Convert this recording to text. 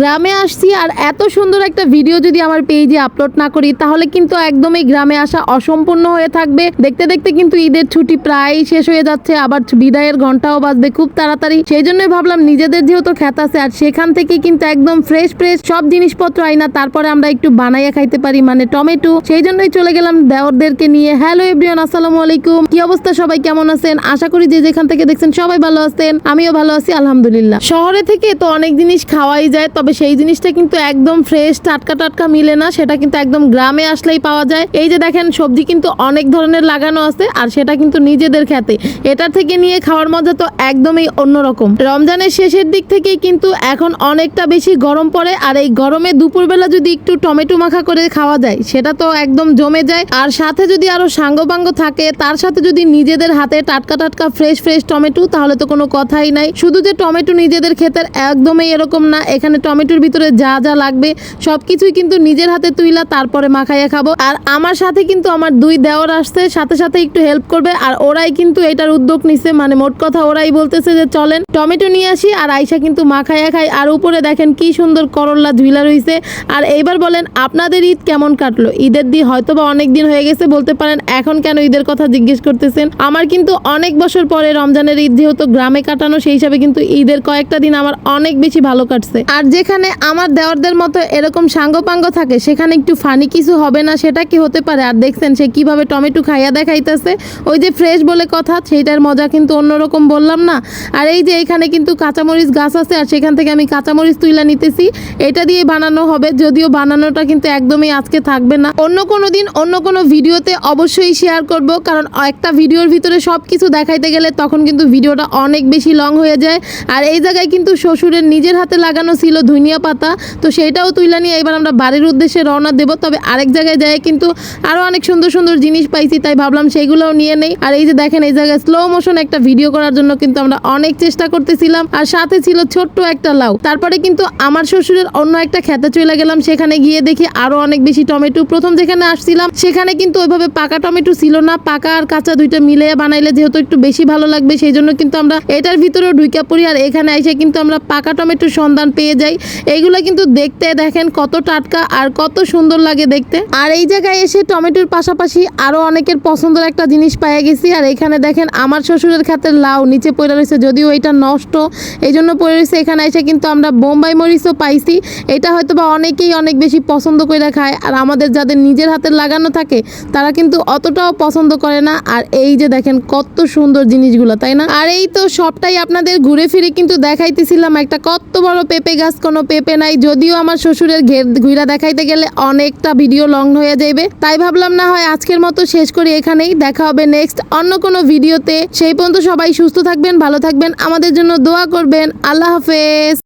গ্রামে আসছি আর এত সুন্দর একটা ভিডিও যদি আমার পেজে আপলোড না করি, তাহলে কিন্তু একদমই গ্রামে আসা অসম্পূর্ণ হয়ে থাকবে। দেখতে দেখতে কিন্তু ঈদের ছুটি প্রায় শেষ হয়ে যাচ্ছে, আবার বিদায়ের ঘন্টাও বাজবে খুব তাড়াতাড়ি। সেই জন্যই ভাবলাম নিজেদের যেহেতু খ্যাত আছে, আর সেখান থেকে কিন্তু একদম ফ্রেশ ফ্রেশ সব জিনিসপত্র আইনা তারপরে আমরা একটু বানাইয়া খাইতে পারি মানে টমেটো। সেই জন্যই চলে গেলাম দেওরদেরকে নিয়ে। হ্যালো এভরিওয়ান আসসালামু আলাইকুম। কি অবস্থা সবাই, কেমন আছেন? আশা করি যে যেখান থেকে দেখছেন সবাই ভালো আছেন, আমিও ভালো আছি, আলহামদুলিল্লাহ। শহরে থেকে তো অনেক জিনিস খাওয়াই যায় তবে সেই জিনিসটা কিন্তু একদম ফ্রেশ টাটকা টাটকা মিলে না। সেটা কিন্তু একদম গ্রামে আসলেই পাওয়া যায়। এই যে দেখেন, সবজি কিন্তু অনেক ধরনের লাগানো আছে আর সেটা কিন্তু নিজেদের খেতে। এটার থেকে নিয়ে খাওয়ার মজা তো একদমই অন্যরকম। রমজানের শেষের দিক থেকেই কিন্তু এখন অনেকটা বেশি গরম পড়ে আর এই গরমে দুপুরবেলা যদি একটু টমেটো মাখা করে খাওয়া যায়, সেটা তো একদম জমে যায়। আর সাথে যদি আরও সাঙ্গপাঙ্গ থাকে, তার সাথে যদি নিজেদের হাতে টাটকা টাটকা ফ্রেশ ফ্রেশ টমেটো, তাহলে তো কোনো কথাই নাই। শুধু যে টমেটো নিজেদের ক্ষেতের, একদমই এরকম না। এখানে টমেটোর ভিতরে যা যা লাগবে সব কিছুই কিন্তু নিজের হাতে তুইলা, তারপরে মাখাইয়া খাব। আর আমার সাথে কিন্তু আমার দুই দেওয়ার আসছে, সাথে সাথে একটু হেল্প করবে। আর ওরাই কিন্তু এটার উদ্যোগ নিছে মানে মোট কথা ওরাই বলতেছে যে, চলেন টমেটো নিয়ে আসি, আর আইসা কিন্তু মাখাইয়া খাই আর উপরে দেখেন কি সুন্দর করল্লা ঝুলা রইছে। আর এইবার বলেন, আপনাদের ঈদ কেমন কাটলো? ঈদের দিন হয়তো বা অনেক দিন হয়ে গেছে বলতে পারেন, এখন কেন ঈদের কথা জিজ্ঞেস করতেছেন? আমার কিন্তু অনেক বছর পরে রমজানের ঈদ যেহেতু গ্রামে কাটানো, সেই হিসাবে কিন্তু ঈদের কয়েকটা দিন আমার অনেক বেশি ভালো কাটছে। আর যেখানে আমার দেওয়ারদের মতো এরকম সাঙ্গপাঙ্গ থাকে, সেখানে একটু ফানি কিছু হবে না, সেটা কি হতে পারে? আর দেখছেন সে কীভাবে টমেটো খাইয়া দেখাইতেছে। ওই যে ফ্রেশ বলে কথা, সেইটার মজা কিন্তু অন্যরকম বললাম না। আর এই যে এখানে কিন্তু কাঁচামরিচ গাছ আছে, আর সেখান থেকে আমি কাঁচামরিচ তুইলা নিতেছি। এটা দিয়ে বানানো হবে, যদিও বানানোটা কিন্তু একদমই আজকে থাকবে না। অন্য কোনো দিন, অন্য কোনো ভিডিওতে অবশ্যই শেয়ার করব, কারণ একটা ভিডিওর ভিতরে সব কিছু দেখাইতে গেলে তখন কিন্তু ভিডিওটা অনেক বেশি লং হয়ে যায়। আর এই জায়গায় কিন্তু শ্বশুরের নিজের হাতে লাগানো ছিল ধনিয়া পাতা, তো সেইটাও তুইলা নিয়ে এবার আমরা বাড়ির উদ্দেশ্যে রওনা দেব। তবে আরেক জায়গায় যাই কিন্তু আরও অনেক সুন্দর সুন্দর জিনিস পাইছি, তাই ভাবলাম সেইগুলোও নিয়ে নেই। আর এই যে দেখেন, এই জায়গায় স্লো মোশন একটা ভিডিও করার জন্য কিন্তু আমরা অনেক চেষ্টা করতেছিলাম। আর সাথে ছিল ছোট্ট একটা লাউ। তারপরে কিন্তু আমার শ্বশুরের অন্য একটা খেতে চলে গেলাম, সেখানে গিয়ে দেখি আরও অনেক বেশি টমেটো। প্রথম যেখানে আসছিলাম, সেখানে কিন্তু ওইভাবে পাকা টমেটো ছিল না। পাকা আর কাঁচা দুইটা মিলে বানাইলে যেহেতু একটু বেশি ভালো লাগবে, সেই জন্য কিন্তু আমরা এটার ভিতরেও ঢুকে পড়ি। আর এখানে এসে কিন্তু আমরা পাকা টমেটোর সন্ধান পেয়ে যাই। এইগুলো কিন্তু দেখতে দেখেন কত টাটকা আর কত সুন্দর লাগে দেখতে। আর এই জায়গায় এসে টমেটোর পাশাপাশি আরও অনেকের পছন্দের একটা জিনিস পেয়ে গেছি। আর এখানে দেখেন আমার শ্বশুরের খাতের লাউ নিচে পড়ে রয়েছে, যদিও এটা নষ্ট। এই জন্য পড়ে রয়েছে, এখানে এসে কিন্তু আমরা বোম্বাই মরিচও পাইছি। এটা হয়তো বা অনেকেই অনেক বেশি পছন্দ করে খায়। আর আমাদের যাদের নিজের হাতের লাগানো থাকে, তারা কিন্তু অতটাও পছন্দ করে না। আর এই যে দেখেন কত সুন্দর জিনিসগুলো, তাই না? আর এই তো সবটাই আপনাদের ঘুরে ফিরে কিন্তু দেখাইতেছিলাম একটা কত বড় পেঁপে গাছ কোনো পেপে নাই, যদিও আমার শ্বশুরের ঘের ঘুরা দেখাইতে গেলে অনেকটা ভিডিও লং হয়ে যাইবে। তাই ভাবলাম না হয় আজকের মতো শেষ করি এখানেই, দেখা হবে নেক্সট অন্য কোনো ভিডিওতে। সেই পর্যন্ত সবাই সুস্থ থাকবেন, ভালো থাকবেন, আমাদের জন্য দোয়া করবেন। আল্লাহ হাফেজ।